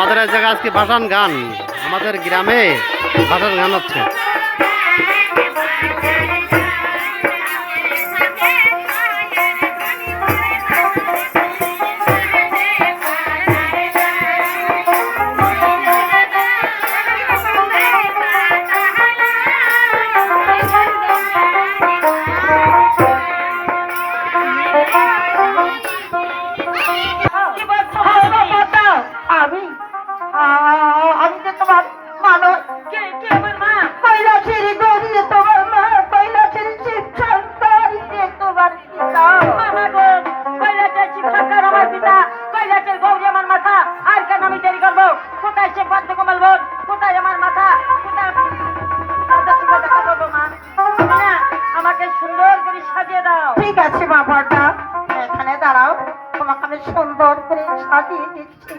আমাদের এই জায়গায় আজকে ভাসান গান। আমাদের গ্রামে ভাসান গান হচ্ছে। আমি যে তোমার মানুষ কে কে আমার মা কৈলাসের গৌরী তোমার মা কৈলাসের শিব শঙ্কর যে তোমার পিতা মামা পিতা কৈলাসের গৌরী আমার মাথা আর কেন আমি দেরি করব কোথায় সে পদ্ম আমার মাথা আমাকে সুন্দর করে সাজিয়ে দাও ঠিক আছে বাবাটা দাঁড়াও তোমাকে আমি সুন্দর করে সাজিয়ে দিচ্ছি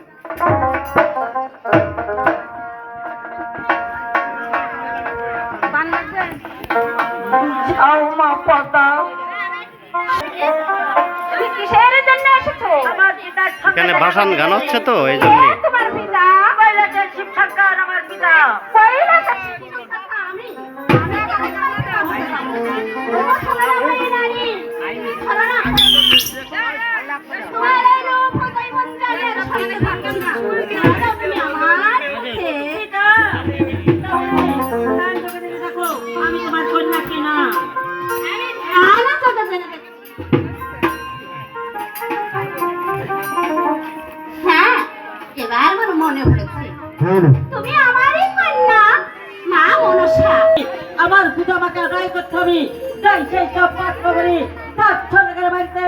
মা পাতা কিসের জন্য এসেছ? আমার পিতার সঙ্গে এখানে ভাসান গান হচ্ছে তো এই জন্য। তোমার পিতা? আমার পিতা। আমি? হ্যাঁ এবার আমার মনে পড়েছে। তুমি আমারই কন্যা মা মনসা। আমার পিতা আমাকে আদায় করতে হবে। যাই সেই সব পাঠ করি তার বাড়িতে।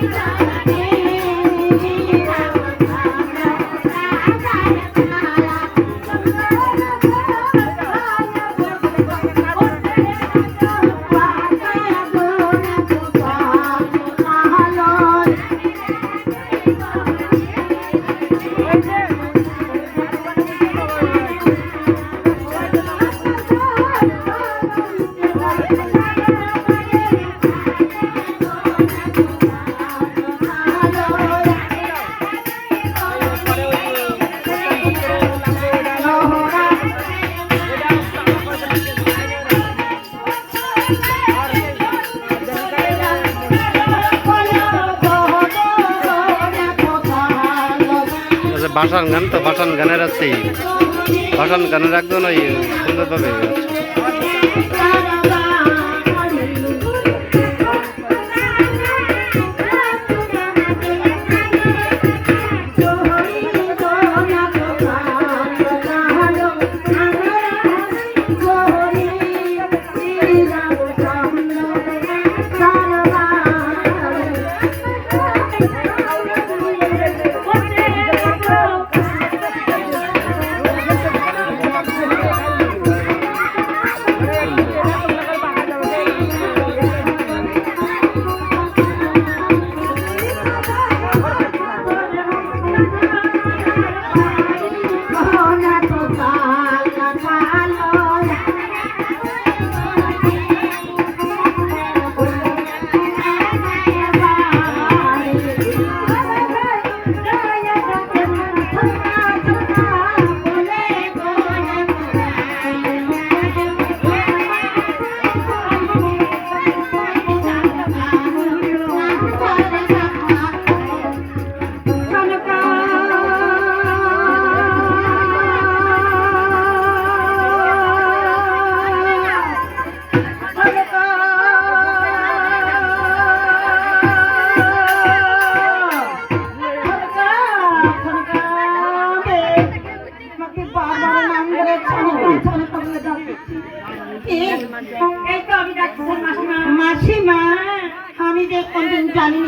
এই যে ভাসান গান তো ভাসান গানের আছে ভাসান গানের একজন ওই সুন্দরভাবে আমি ডাক্তার জানি